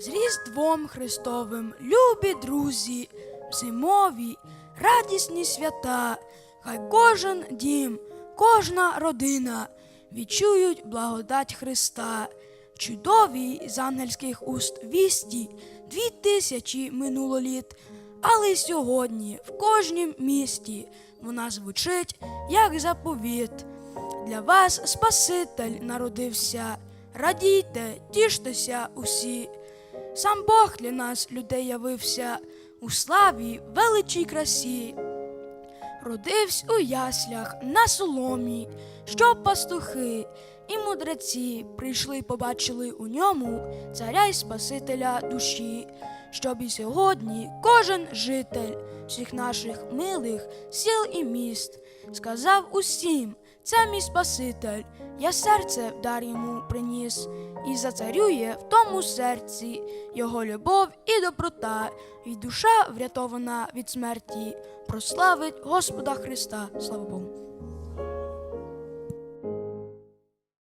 З Різдвом Христовим, любі друзі, зимові, радісні свята, хай кожен дім, кожна родина відчують благодать Христа, чудові з ангельських уст вісті, дві тисячі минуло літ, але й сьогодні в кожнім місті вона звучить як заповіт. Для вас Спаситель народився, радійте, тіштеся усі. Сам Бог для нас людей явився у славі, величій красі. Родився у яслях на соломі, щоб пастухи і мудреці прийшли, побачили у ньому царя й Спасителя душі, щоб і сьогодні кожен житель всіх наших милих сіл і міст сказав усім, це мій Спаситель, я серце в дар йому приніс, і зацарює в тому серці його любов і доброта, і душа врятована від смерті, прославить Господа Христа. Слава Богу.